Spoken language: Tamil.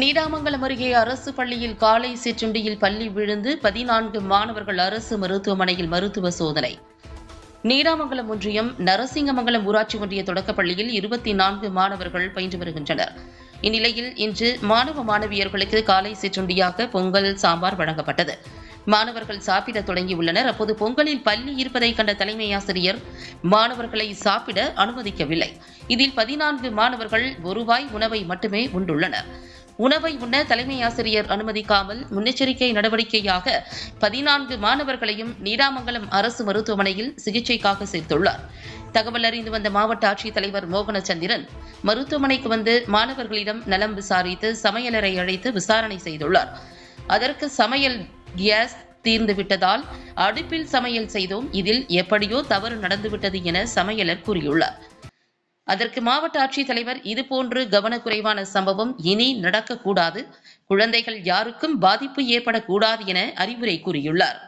நீடாமங்கலம் அருகே அரசு பள்ளியில் காலை சிற்றுண்டியில் பள்ளி விழுந்து பதினான்கு மாணவர்கள் அரசு மருத்துவமனையில் மருத்துவ சோதனை. நீடாமங்கலம் ஒன்றியம் நரசிங்கமங்கலம் ஊராட்சி ஒன்றிய தொடக்கப்பள்ளியில் இருபத்தி நான்கு மாணவர்கள் பயின்று வருகின்றனர். இந்நிலையில் இன்று மாணவ மாணவியர்களுக்கு காலை சிற்றுண்டியாக பொங்கல் சாம்பார் வழங்கப்பட்டது. மாணவர்கள் சாப்பிட தொடங்கியுள்ளனர் அப்போது பொங்கலில் பள்ளி இருப்பதை கண்ட தலைமை ஆசிரியர் மாணவர்களை சாப்பிட அனுமதிக்கவில்லை. இதில் பதினான்கு மாணவர்கள் ஒருவாய் உணவை மட்டுமே உண்டுள்ளனர். உணவை உண்ண தலைமை ஆசிரியர் அனுமதிக்காமல் முன்னெச்சரிக்கை நடவடிக்கையாக பதினான்கு மாணவர்களையும் நீடாமங்கலம் அரசு மருத்துவமனையில் சிகிச்சைக்காக சேர்த்துள்ளார். தகவல் அறிந்து வந்த மாவட்ட ஆட்சித்தலைவர் மோகனச்சந்திரன் மருத்துவமனைக்கு வந்து மாணவர்களிடம் நலம் விசாரித்து சமையலறை அழைத்து விசாரணை செய்துள்ளார். அதற்கு சமையல் கேஸ் தீர்ந்து விட்டதால் அடுப்பில் சமையல் செய்தோம். இதில் எப்படியோ தவறு நடந்துவிட்டது என சமையலர் கூறியுள்ளார். அதற்கு மாவட்ட ஆட்சித்தலைவர் இதுபோன்று கவனக்குறைவான சம்பவம் இனி நடக்கக்கூடாது. குழந்தைகள் யாருக்கும் பாதிப்பு ஏற்படக்கூடாது என அறிவுரை கூறியுள்ளார்.